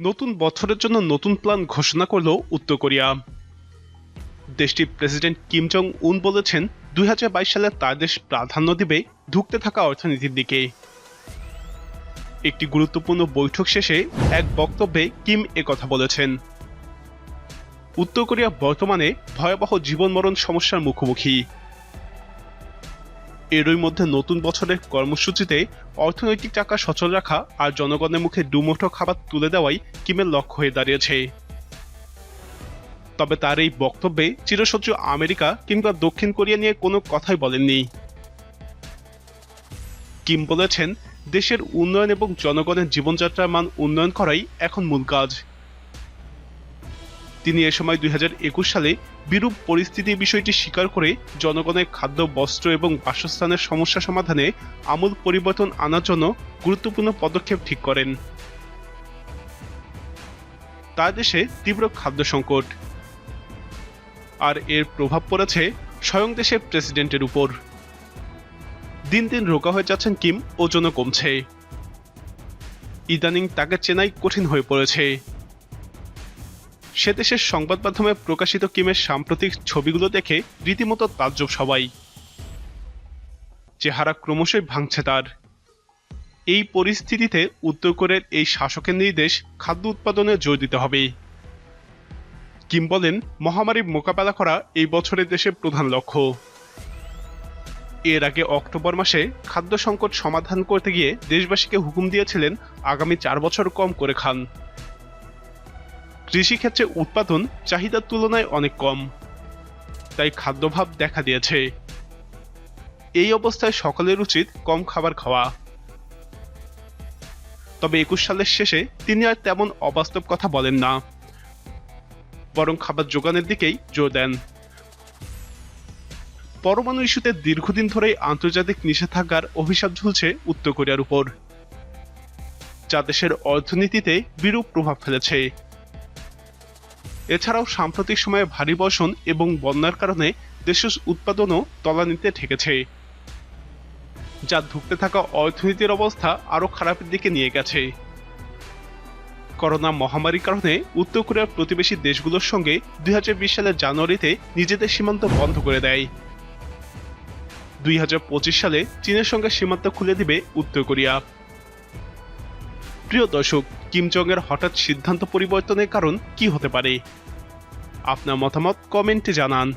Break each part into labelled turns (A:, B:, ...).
A: নতুন বছরের জন্য নতুন প্ল্যান ঘোষণা করল উত্তর কোরিয়া। দেশটির প্রেসিডেন্ট কিম জং উন বলেছেন, দুই হাজার বাইশ সালে তার দেশ প্রাধান্য দেবে ঢুকতে থাকা অর্থনীতির দিকে। একটি গুরুত্বপূর্ণ বৈঠক শেষে এক বক্তব্যে কিম এ কথা বলেছেন। উত্তর কোরিয়া বর্তমানে ভয়াবহ জীবন মরণ সমস্যার মুখোমুখি। এরই মধ্যে নতুন বছরের কর্মসূচিতে অর্থনৈতিক টাকা সচল রাখা আর জনগণের মুখে দুমুঠো খাবার তুলে দেওয়াই কিমের লক্ষ্য হয়ে দাঁড়িয়েছে। তবে তার এই বক্তব্যে চিরসহ্য আমেরিকা কিংবা দক্ষিণ কোরিয়া নিয়ে কোনো কথাই বলেননি। কিম বলেছেন, দেশের উন্নয়ন এবং জনগণের জীবনযাত্রার মান উন্নয়ন করাই এখন মূল কাজ। তিনি এ সময় দুই হাজার একুশ সালে বিরূপ পরিস্থিতির বিষয়টি স্বীকার করে জনগণের খাদ্য, বস্ত্র এবং বাসস্থানের সমস্যা সমাধানে আমূল পরিবর্তন আনার জন্য গুরুত্বপূর্ণ পদক্ষেপ ঠিক করেন। তার দেশে তীব্র খাদ্য সংকট। আর এর প্রভাব পড়েছে স্বয়ং দেশের প্রেসিডেন্টের উপর। দিন দিন রোগা হয়ে যাচ্ছেন কিম, ওজনও কমছে। ইদানিং তাকে চেনাই কঠিন হয়ে পড়েছে। সে দেশের সংবাদ মাধ্যমে প্রকাশিত কিমের সাম্প্রতিক ছবিগুলো দেখে রীতিমতো তাজ্জব সবাই। চেহারা ক্রমশই ভাঙছে তার। এই পরিস্থিতিতে উত্তর কোরিয়ার এই শাসকের নির্দেশ খাদ্য উৎপাদনে জোর দিতে হবে। কিম বলেন মহামারী মোকাবেলা করা এই বছরের দেশের প্রধান লক্ষ্য। এর আগে অক্টোবর মাসে খাদ্য সংকট সমাধান করতে গিয়ে দেশবাসীকে হুকুম দিয়েছিলেন আগামী চার বছর কম করে খান। কৃষিক্ষেত্রে উৎপাদন চাহিদার তুলনায় অনেক কম। তাই খাদ্যভাব দেখা দিয়েছে। এই অবস্থায় সকলের উচিত কম খাবার খাওয়া। তবে একুশ সালের শেষে তিনি আর তেমন অবাস্তব কথা বলেন না। বরং খাবার যোগানের দিকেই জোর দেন। পরমাণু ইস্যুতে দীর্ঘদিন ধরেই আন্তর্জাতিক নিষেধাজ্ঞার অভিশাপ ঝুলছে উত্তর কোরিয়ার উপর। যা দেশের অর্থনীতিতে বিরূপ প্রভাব ফেলেছে। এছাড়াও সাম্প্রতিক সময়ে ভারী বর্ষণ এবং বন্যার কারণে দেশের উৎপাদনও তলানিতে ঠেকেছে, যা ধুঁকতে থাকা অর্থনীতির অবস্থা আরও খারাপের দিকে নিয়ে গেছে। করোনা মহামারীর কারণে উত্তর কোরিয়ার প্রতিবেশী দেশগুলোর সঙ্গে দুই হাজার বিশ সালের জানুয়ারিতে নিজেদের সীমান্ত বন্ধ করে দেয়। দুই হাজার পঁচিশ সালে চীনের সঙ্গে সীমান্ত খুলে দিবে উত্তর কোরিয়া। প্রিয় দর্শক, কিম জং এর হঠাৎ সিদ্ধান্ত পরিবর্তনের কারণ কি হতে পারে? আপনার মতামত কমেন্টে জানান।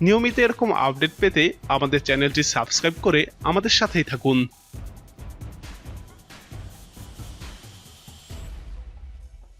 A: নিয়মিত এরকম আপডেট পেতে আমাদের চ্যানেলটি সাবস্ক্রাইব করে আমাদের সাথেই থাকুন।